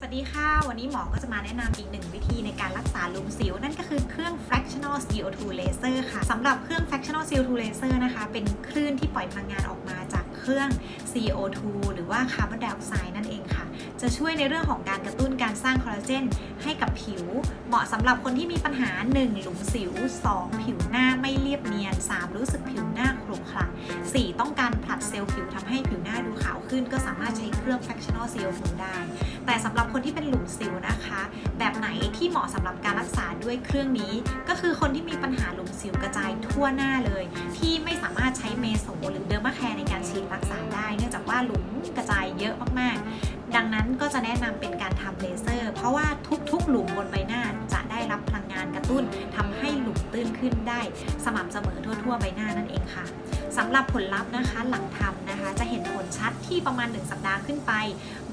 สวัสดีค่ะ วันนี้หมอก็จะมาแนะนำอีกหนึ่งวิธีในการรักษาลุมสิว นั่นก็คือเครื่อง fractional CO2 laser ค่ะสำหรับเครื่อง fractional CO2 laser นะคะ เป็นคลื่นที่ปล่อยพลังงานออกมาจากเครื่อง CO2 หรือว่าคาร์บอนไดออกไซด์นั่นเองค่ะ จะช่วยในเรื่องของการกระตุ้นการสร้างคอลลาเจนให้กับผิว เหมาะสำหรับคนที่มีปัญหา 1 หลุมสิว 2 ผิวหน้าไม่เรียบเนียน 3 รู้สึกผิวหน้าขรุขระ 4 ต้องการผลัดเซลล์ผิวทำให้ผิวหน้าดูขาวขึ้น ก็สามารถใช้เครื่อง fractional CO2 ได้ แต่สำหรับคนที่เป็นหลุมสิวนะคะ แบบไหนที่เหมาะสำหรับการรักษาด้วยเครื่องนี้ ก็คือคนที่มีปัญหาหลุมสิวกระจายทั่วหน้าเลย ที่ไม่สามารถใช้เมโสหรือเดอร์มาแคร์ในการฉีดรักษาได้ เนื่องจากว่าหลุมกระจายเยอะมากๆ ดังนั้นก็จะแนะนำเป็นการทำเลเซอร์ เพราะว่าทุกๆ หลุมบนใบหน้าจะได้รับพลังงานกระตุ้นทำให้หลุมตื้นขึ้นได้ สม่ำเสมอทั่ว ๆ ใบหน้านั่นเองค่ะสำหรับผลลัพธ์นะคะหลังทำ นะคะ จะเห็นผลชัดที่ประมาณ 1 สัปดาห์ขึ้นไป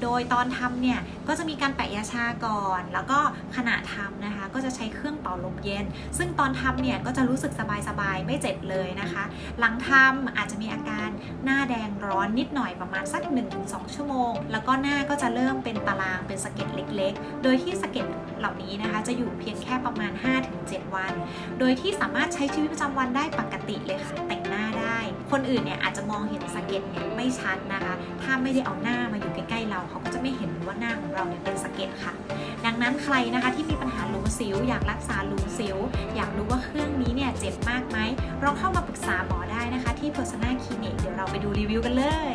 โดยตอนทำเนี่ยก็จะมีการแปะยาชาก่อน แล้วก็ขณะทำนะคะ ก็จะใช้เครื่องเป่าลมเย็น ซึ่งตอนทำเนี่ยก็จะรู้สึกสบายๆ ไม่เจ็บเลยนะคะ หลังทำอาจจะมีอาการหน้าแดงร้อนนิดหน่อยประมาณสัก 1-2 ชั่วโมง แล้วก็หน้าก็จะเริ่มเป็นตารางเป็นสะเก็ดเล็ก ๆ โดยที่สะเก็ดเหล่านี้นะคะ จะอยู่เพียงแค่ประมาณ 5-7 วัน โดยที่สามารถใช้ชีวิตประจำวันได้ปกติเลยค่ะแต่งหน้าได้ คนอื่นเนี่ยอาจจะมองเห็นสะเก็ดเนไม่ชัดนะคะ ถ้าไม่ได้เอาหน้ามาอยู่ใกล้ๆเราเขาก็จะไม่เห็นว่าหน้าของเราเนี่ยเป็นสเก็ตค่ะ ดังนั้นใครนะคะที่มีปัญหาหลุมซิว อยากรักษาหลุมซิว อยากรู้ว่าเครื่องนี้เนี่ยเจ็บมากไหมลองเข้ามาปรึกษาหมอได้นะคะ ที่ Persona Clinic เดี๋ยวเราไปดูรีวิวกันเลย